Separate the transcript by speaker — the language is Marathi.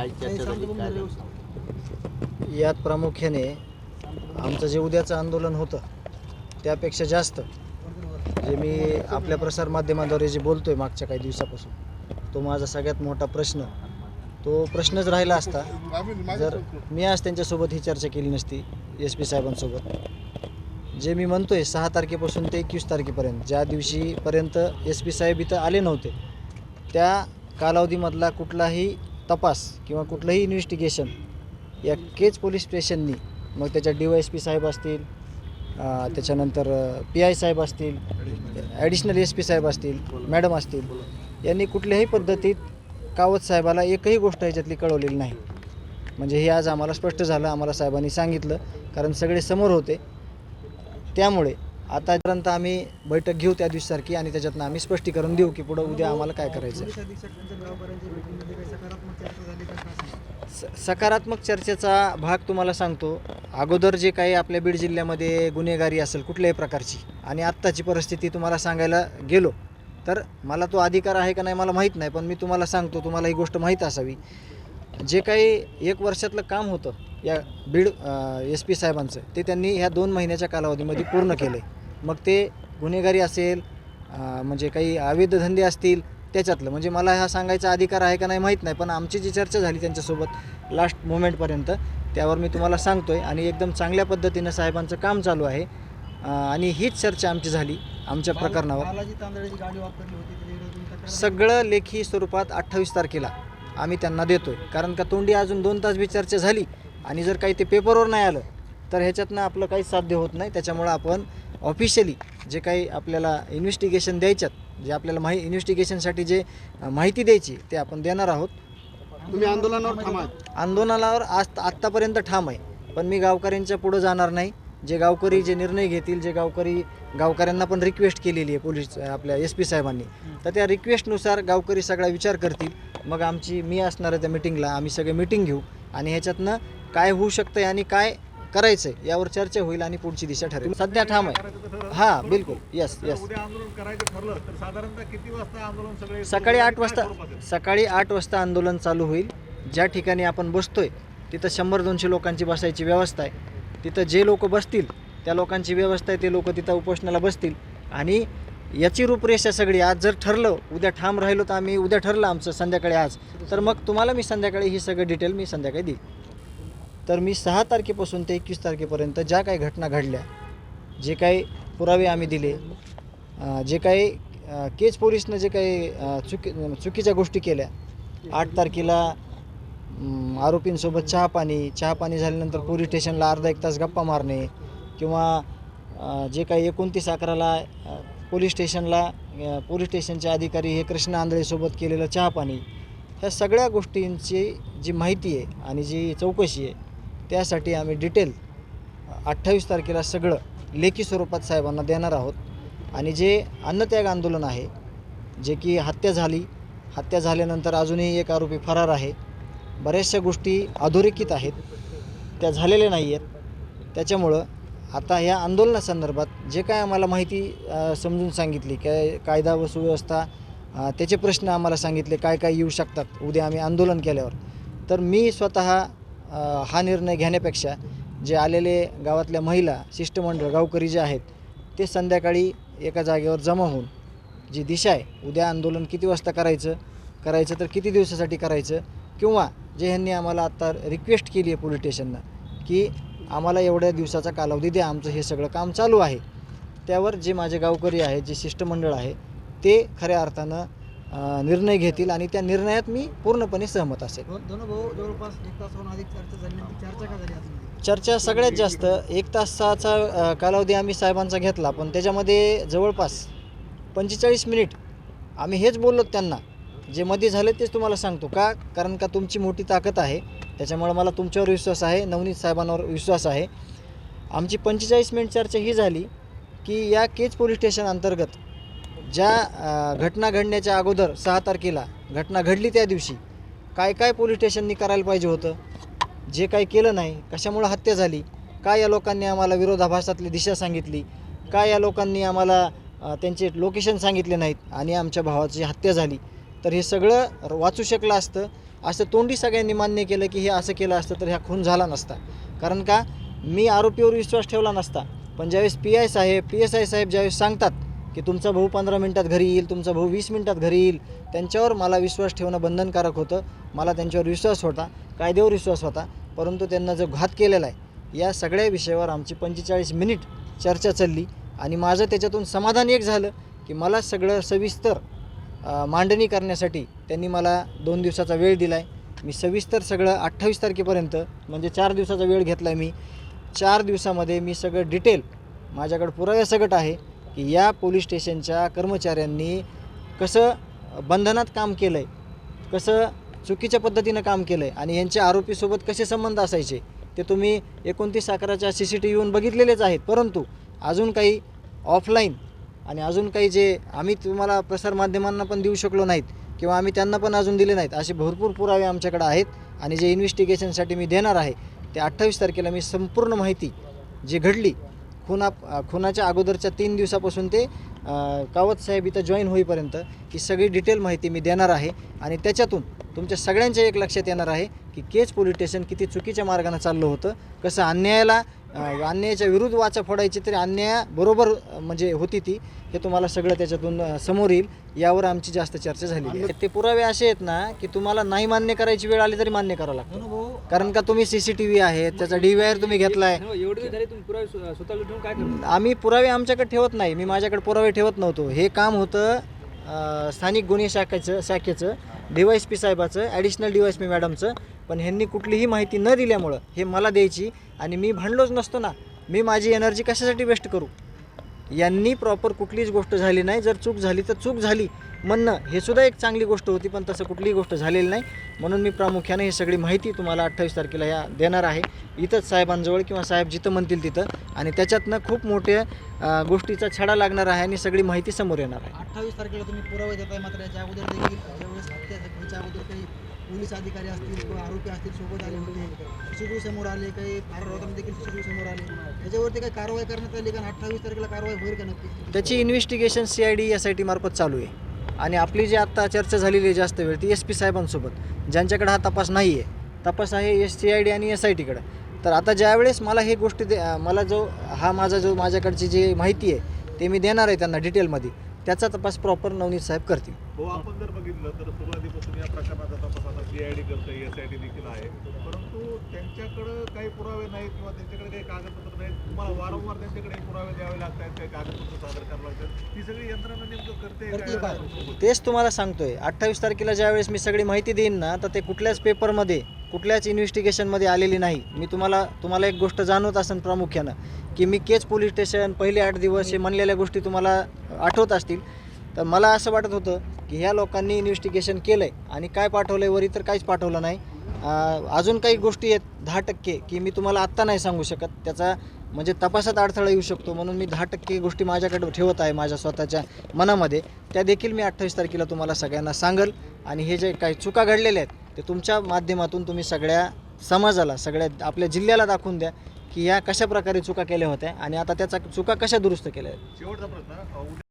Speaker 1: काय चर्चा झाली काय झालं?
Speaker 2: यात प्रामुख्याने आमचं जे उद्याचं आंदोलन होतं त्यापेक्षा जास्त जे मी आपल्या प्रसारमाध्यमाद्वारे जे बोलतोय मागच्या काही दिवसापासून तो माझा सगळ्यात मोठा प्रश्न. तो प्रश्नच राहिला असता. जर मी आज त्यांच्यासोबत ही चर्चा केली नसती एस पी साहेबांसोबत जे मी म्हणतोय सहा तारखेपासून ते एकवीस तारखेपर्यंत ज्या दिवशीपर्यंत एस पी साहेब इथं आले नव्हते त्या कालावधीमधला कुठलाही तपास किंवा कुठलंही इन्व्हेस्टिगेशन या केज पोलीस स्टेशननी मग त्याच्यात डी वाय एस पी साहेब असतील त्याच्यानंतर पी आय साहेब असतील ॲडिशनल एस पी साहेब असतील मॅडम असतील यांनी कुठल्याही पद्धतीत कावत साहेबाला एकही गोष्ट ह्याच्यातली कळवलेली नाही. म्हणजे हे आज आम्हाला स्पष्ट झालं आम्हाला साहेबांनी सांगितलं कारण सगळे समोर होते. त्यामुळे आतापर्यंत आम्ही बैठक घेऊ त्या दिवसासारखी आणि त्याच्यातनं आम्ही स्पष्टीकरण देऊ की पुढं उद्या आम्हाला काय करायचं स सकारात्मक चर्चेचा भाग तुम्हाला सांगतो. अगोदर जे काही आपल्या बीड जिल्ह्यामध्ये गुन्हेगारी असेल कुठल्याही प्रकारची आणि आत्ताची परिस्थिती तुम्हाला सांगायला गेलो तर मला तो अधिकार आहे का नाही मला माहीत नाही पण मी तुम्हाला सांगतो तुम्हाला ही गोष्ट माहीत असावी. जे काही एक वर्षातलं काम होतं या बीड एस पी साहेबांचं ते त्यांनी ह्या दोन महिन्याच्या कालावधीमध्ये पूर्ण केलं आहे मग ते गुन्हेगारी असेल म्हणजे काही अवैध धंदे असतील त्याच्यातलं. म्हणजे मला हा सांगायचा अधिकार आहे का नाही माहीत नाही पण आमची जी चर्चा झाली त्यांच्यासोबत लास्ट मोमेंटपर्यंत त्यावर मी तुम्हाला सांगतो आहे आणि एकदम चांगल्या पद्धतीनं साहेबांचं काम चालू आहे. आणि हीच चर्चा आमची झाली आमच्या प्रकरणावर. सगळं लेखी स्वरूपात अठ्ठावीस तारखेला आम्ही त्यांना देतोय. कारण का तोंडी अजून दोन तास बी चर्चा झाली आणि जर काही ते पेपरवर नाही आलं तर ह्याच्यातनं आपलं काही साध्य होत नाही. त्याच्यामुळं आपण ऑफिशियली जे काही आपल्याला इन्व्हेस्टिगेशन द्यायच्यात जे आपल्याला माहि इन्व्हेस्टिगेशनसाठी जे माहिती द्यायची ते आपण देणार आहोत.
Speaker 3: तुम्ही आंदोलनावर थांबा.
Speaker 2: आंदोलनावर आज आत्तापर्यंत ठाम आहे. पण मी गावकऱ्यांच्या पुढं जाणार नाही. जे गावकरी जे निर्णय घेतील जे गावकरी गावकऱ्यांना पण रिक्वेस्ट केलेली आहे पोलीस आपल्या एस पी साहेबांनी. तर त्या रिक्वेस्टनुसार गावकरी सगळा विचार करतील. मग आमची मी असणार आहे त्या मिटिंगला आम्ही सगळे मिटिंग घेऊ. आणि ह्याच्यातनं काय होऊ शकतं आणि काय करायचं आहे यावर चर्चा होईल आणि पुढची दिशा ठरेल. सध्या ठाम आहे. हां बिलकुल. येस येस सकाळी आठ वाजता? सकाळी आठ वाजता आंदोलन चालू होईल. ज्या ठिकाणी आपण बसतोय तिथं शंभर दोनशे लोकांची बसायची व्यवस्था आहे. तिथं जे लोक बसतील त्या लोकांची व्यवस्था आहे ते लोक तिथं उपोषणाला बसतील. आणि याची रूपरेषा सगळी आज जर ठरलं उद्या ठाम राहिलो तर आम्ही उद्या ठरलं आमचं संध्याकाळी आज. तर मग तुम्हाला मी संध्याकाळी ही सगळं डिटेल मी संध्याकाळी देईल तर मी सहा तारखेपासून ते एकवीस तारखेपर्यंत ज्या काही घटना घडल्या जे काही पुरावे आम्ही दिले जे काही केज पोलिसनं जे काही चुकी चुकीच्या गोष्टी केल्या आठ तारखेला आरोपींसोबत चहा पाणी चहा पाणी झाल्यानंतर पोलीस स्टेशनला अर्धा एक तास गप्पा मारणे किंवा जे काही एकोणतीस अकराला पोलीस स्टेशनला पोलीस स्टेशनचे अधिकारी हे कृष्ण आंधळेसोबत केलेलं चहा पाणी ह्या सगळ्या गोष्टींची जी माहिती आहे आणि जी चौकशी आहे त्यासाठी आम्ही डिटेल अठ्ठावीस तारखेला सगळं लेखी स्वरूपात साहेबांना देणार आहोत. आणि जे अन्नत्याग आंदोलन आहे जे की हत्या झाली हत्या झाल्यानंतर अजूनही एक आरोपी फरार आहे. बऱ्याचशा गोष्टी अधोरेखित आहेत. त्या झालेल्या नाही आहेत. त्याच्यामुळं आता ह्या आंदोलनासंदर्भात जे काय आम्हाला माहिती समजून सांगितली काय कायदा व सुव्यवस्था त्याचे प्रश्न आम्हाला सांगितले काय काय येऊ शकतात उद्या आम्ही आंदोलन केल्यावर. तर मी स्वतः हा निर्णय घेण्यापेक्षा जे आलेले गावातल्या महिला शिष्टमंडळ गावकरी जे आहेत ते संध्याकाळी एका जागेवर जमा होऊन जी दिशा आहे उद्या आंदोलन किती वाजता करायचं करायचं तर किती दिवसासाठी करायचं किंवा जे ह्यांनी आम्हाला आत्ता रिक्वेस्ट केली आहे पोलीस स्टेशनला की आम्हाला एवढ्या दिवसाचा कालावधी द्या आमचं हे सगळं काम चालू आहे. त्यावर जे माझे गावकरी आहेत जे शिष्टमंडळ आहे ते खऱ्या अर्थानं निर्णय घेतील आणि त्या निर्णयात मी पूर्णपणे सहमत असेल.
Speaker 3: चर्चा
Speaker 2: सगळ्यात जास्त एक तासाचा कालावधी आम्ही साहेबांचा घेतला पण त्याच्यामध्ये जवळपास पंचेचाळीस मिनिट आम्ही हेच बोललो त्यांना. जे मध्ये झाले तेच तुम्हाला सांगतो का? कारण का तुमची मोठी ताकद आहे. त्याच्यामुळे मला तुमच्यावर विश्वास आहे नवनीत साहेबांवर विश्वास आहे. आमची पंचेचाळीस मिनिट चर्चा ही झाली की या केज पोलीस स्टेशन अंतर्गत ज्या घटना घडण्याच्या अगोदर सहा तारखेला घटना घडली त्या दिवशी काय काय पोलीस स्टेशननी करायला पाहिजे होतं? जे काही केलं नाही कशामुळं हत्या झाली? काय या लोकांनी आम्हाला विरोधाभासातली दिशा सांगितली? का या लोकांनी आम्हाला त्यांचे लोकेशन सांगितले नाहीत आणि आमच्या भावाची हत्या झाली? तर हे सगळं वाचू शकलं असतं. असं तोंडी सगळ्यांनी मान्य केलं की हे असं केलं असतं तर ह्या खून झाला नसता. कारण का? मी आरोपीवर विश्वास ठेवला नसता. पण ज्यावेळेस पी आय साहेब पी एस आय साहेब ज्यावेळेस सांगतात की तुमचा भाऊ पंधरा मिनटात घरी येईल तुमचा भाऊ वीस मिनटात घरी येईल. त्यांच्यावर मला विश्वास ठेवणं बंधनकारक होतं. मला त्यांच्यावर विश्वास होता कायद्यावर विश्वास होता. परंतु त्यांना जो घात केलेला आहे या सगळ्या विषयावर आमची पंचेचाळीस मिनिट चर्चा चालली. आणि माझं त्याच्यातून समाधान एक झालं की मला सगळं सविस्तर मांडणी करण्यासाठी त्यांनी मला दोन दिवसाचा वेळ दिला आहे मी सविस्तर सगळं अठ्ठावीस तारखेपर्यंत म्हणजे चार दिवसाचा वेळ घेतला आहे मी. चार दिवसामध्ये मी सगळं डिटेल माझ्याकडं पुराव्यासकट आहे. की या पोलीस स्टेशनच्या कर्मचाऱ्यांनी कसं बंधनात काम केलं आहे कसं चुकीच्या पद्धतीनं काम केलं आहे आणि यांच्या आरोपीसोबत कसे संबंध असायचे ते तुम्ही एकोणतीस अकराच्या सी सी टी व्हीहून बघितलेलेच आहेत. परंतु अजून काही ऑफलाईन आणि अजून काही जे आम्ही तुम्हाला प्रसारमाध्यमांना पण देऊ शकलो नाहीत किंवा आम्ही त्यांना पण अजून दिले नाहीत असे भरपूर पुरावे आमच्याकडे आहेत आणि जे इन्व्हेस्टिगेशनसाठी मी देणार आहे ते अठ्ठावीस तारखेला मी संपूर्ण माहिती जी घडली खुना खुनाच्या अगोदरच्या तीन दिवसापासून ते कावत साहेब इथं जॉईन होईपर्यंत ही सगळी डिटेल माहिती मी देणार आहे. आणि त्याच्यातून तुमच्या सगळ्यांच्या एक लक्षात येणार आहे की केज पोलीस स्टेशन किती चुकीच्या मार्गानं चाललं होतं कसं अन्यायाला अन्यायाच्या विरुद्ध वाचा फोडायची तरी अन्यायाबरोबर अ, म्हणजे होती ती. हे तुम्हाला सगळं त्याच्यातून समोर येईल. यावर आमची जास्त चर्चा आहे. ते पुरावे असे आहेत ना की तुम्हाला नाही मान्य करायची वेळ आली तरी मान्य करावं लागतं.
Speaker 3: धनुभाऊ
Speaker 2: कारण का तुम्ही सी सी टी व्ही आहे त्याचा डी व्ही आर तुम्ही घेतलाय.
Speaker 1: झाले करता?
Speaker 2: आम्ही पुरावे आमच्याकडे ठेवत नाही. मी माझ्याकडे पुरावे ठेवत नव्हतो. हे काम होतं स्थानिक गुन्हे शाखेचं शाखेचं. D Y S P साहेबाचं additional D Y S P मॅडमचं पण ह्यांनी कुठलीही माहिती न दिल्यामुळं हे मला द्यायची आणि मी भांडलोच नसतो ना. मी माझी एनर्जी कशासाठी वेस्ट करू? यांनी प्रॉपर कुठलीच गोष्ट झाली नाही. जर चूक झाली तर चूक झाली. म्हणणं हे सुद्धा एक चांगली गोष्ट होती पण तसं कुठलीही गोष्ट झालेली नाही. म्हणून मी प्रामुख्याने ही सगळी माहिती तुम्हाला अठ्ठावीस तारखेला या देणार आहे. इथंच साहेबांजवळ किंवा साहेब जिथं म्हणतील तिथं. आणि त्याच्यातनं खूप मोठ्या गोष्टीचा छडा लागणार आहे आणि सगळी माहिती समोर येणार आहे.
Speaker 3: अठ्ठावीस तारखेला तुम्ही पुरावे आहे मात्र याच्या अगोदर देखील पोलीस अधिकारी असतील किंवा आरोपी असतील सोबत आले होते. सीसीटीव्ही समोर आले काही फार देखील सीसीटीव्ही समोर आले. याच्यावरती काही कारवाई करण्यात आली का? अठ्ठावीस तारखेला कारवाई होईल का नक्की?
Speaker 2: त्याची investigation C I D S I T मार्फत चालू आहे. आणि आपली जी आत्ता चर्चा झालेली आहे जास्त वेळ ती एस पी साहेबांसोबत ज्यांच्याकडे हा तपास नाही आहे तपास आहे एस सी आय डी आणि एस आय टीकडं तर आता ज्यावेळेस मला हे गोष्टी दे मला जो हा माझा जो माझ्याकडची जी माहिती आहे ते मी देणार आहे त्यांना डिटेलमध्ये त्याचा तपास प्रॉपर नवनीत साहेब करतील.
Speaker 4: हो आपण जर बघितलं तर सुरुवातीपासून या प्रकरणाचा तपास आता सीआयडी करतं एस आय डी देखील आहे. परंतु त्यांच्याकडं काही पुरावे नाहीत किंवा त्यांच्याकडे काही कागदपत्र नाहीत. तुम्हाला वारंवार त्यांच्याकडे पुरावे द्यावे लागतात काही कागदपत्र सादर करावे लागतात. ही सगळी यंत्रणा नेमकं करते
Speaker 2: तेच तुम्हाला सांगतोय. अठ्ठावीस तारखेला ज्यावेळेस मी सगळी माहिती देईन ना तर ते कुठल्याच पेपरमध्ये कुठल्याच इन्व्हेस्टिगेशनमध्ये आलेली नाही. मी तुम्हाला तुम्हाला एक गोष्ट जाणवत असेल प्रामुख्यानं की मी केच पोलीस स्टेशन पहिले आठ दिवस हे म्हणलेल्या गोष्टी तुम्हाला आठवत असतील. तर मला असं वाटत होतं की ह्या लोकांनी इन्व्हेस्टिगेशन केलं आहे आणि काय पाठवलं आहे वरी तर काहीच पाठवलं नाही. अजून काही गोष्टी आहेत दहा टक्के की मी तुम्हाला आत्ता नाही सांगू शकत. त्याचा म्हणजे तपासात अडथळा येऊ शकतो म्हणून मी दहा टक्के गोष्टी माझ्याकडे ठेवत आहे माझ्या स्वतःच्या मनामध्ये. त्या देखील मी अठ्ठावीस तारखेला तुम्हाला सगळ्यांना सांगल. आणि हे जे काही चुका घडलेल्या आहेत ते तुमच्या माध्यमातून तुम्ही सगळ्या समाजाला सगळ्या आपल्या जिल्ह्याला दाखवून द्या की ह्या कशा प्रकारे चुका केल्या होत्या आणि आता त्याचा चुका कशा दुरुस्त केल्या आहेत.
Speaker 4: शेवटचा प्रश्न